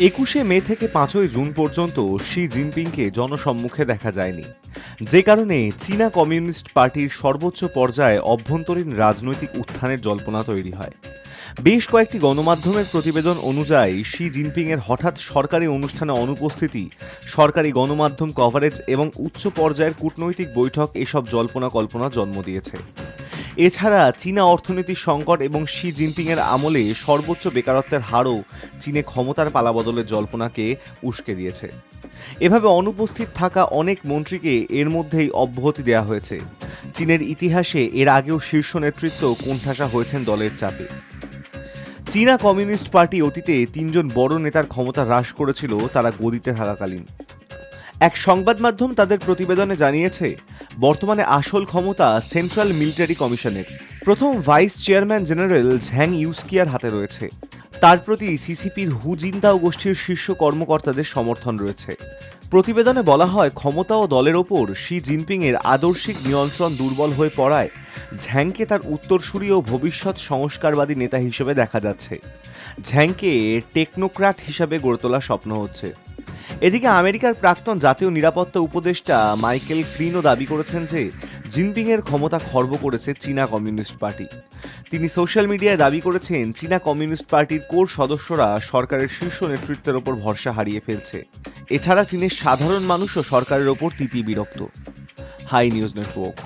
একুশে মে থেকে পাঁচই জুন পর্যন্ত শি জিনপিংকে জনসম্মুখে দেখা যায়নি। যে কারণে চীনা কমিউনিস্ট পার্টির সর্বোচ্চ পর্যায়ে অভ্যন্তরীণ রাজনৈতিক উত্থানের জল্পনা তৈরি হয়। বেশ কয়েকটি গণমাধ্যমের প্রতিবেদন অনুযায়ী শি জিনপিংয়ের হঠাৎ সরকারি অনুষ্ঠানে অনুপস্থিতি, সরকারি গণমাধ্যম কভারেজ এবং উচ্চ পর্যায়ের কূটনৈতিক বৈঠক এসব জল্পনা কল্পনা জন্ম দিয়েছে। এছাড়া চীনা অর্থনীতির সংকট এবং শি জিনপিংয়ের আমলে সর্বোচ্চ বেকারত্বের হারও চীনে ক্ষমতার পালাবদলের জল্পনাকে উস্কে দিয়েছে। এভাবে অনুপস্থিত থাকা অনেক মন্ত্রীকে এর মধ্যেই অব্যাহতি দেওয়া হয়েছে। চীনের ইতিহাসে এর আগেও শীর্ষ নেতৃত্ব কোণঠাসা হয়েছেন দলের চাপে। চীনা কমিউনিস্ট পার্টি অতীতে তিনজন বড় নেতার ক্ষমতা হ্রাস করেছিল, তারা গদিতে থাকাকালীন। এক সংবাদ মাধ্যম তাদের প্রতিবেদনে জানিয়েছে, বর্তমানে আসল ক্ষমতা সেন্ট্রাল মিলিটারি কমিশনের। প্রথম ভাইস চেয়ারম্যান জেনারেল ঝ্যাং ইউস্কিয়ার হাতে রয়েছে। তার প্রতি সিসিপির হু গোষ্ঠীর শীর্ষ কর্মকর্তাদের সমর্থন রয়েছে। প্রতিবেদনে বলা হয়, ক্ষমতা ও দলের ওপর শি জিনপিংয়ের আদর্শিক নিয়ন্ত্রণ দুর্বল হয়ে পড়ায় ঝ্যাংকে তার উত্তরসূরি ও ভবিষ্যৎ সংস্কারবাদী নেতা হিসেবে দেখা যাচ্ছে। ঝ্যাংকে টেকনোক্র্যাট হিসাবে গড়ে তোলার স্বপ্ন হচ্ছে। এদিকে আমেরিকার প্রাক্তন জাতীয় নিরাপত্তা উপদেষ্টা মাইকেল ফ্লিনও দাবি করেছেন যে জিনপিংয়ের ক্ষমতা খর্ব করেছে চীনা কমিউনিস্ট পার্টি। তিনি সোশ্যাল মিডিয়ায় দাবি করেছেন, চীনা কমিউনিস্ট পার্টির কোর সদস্যরা সরকারের শীর্ষ নেতৃত্বের ওপর ভরসা হারিয়ে ফেলছে। এছাড়া চীনের সাধারণ মানুষও সরকারের ওপর তিতি বিরক্ত হাই নিউজ নেটওয়ার্ক।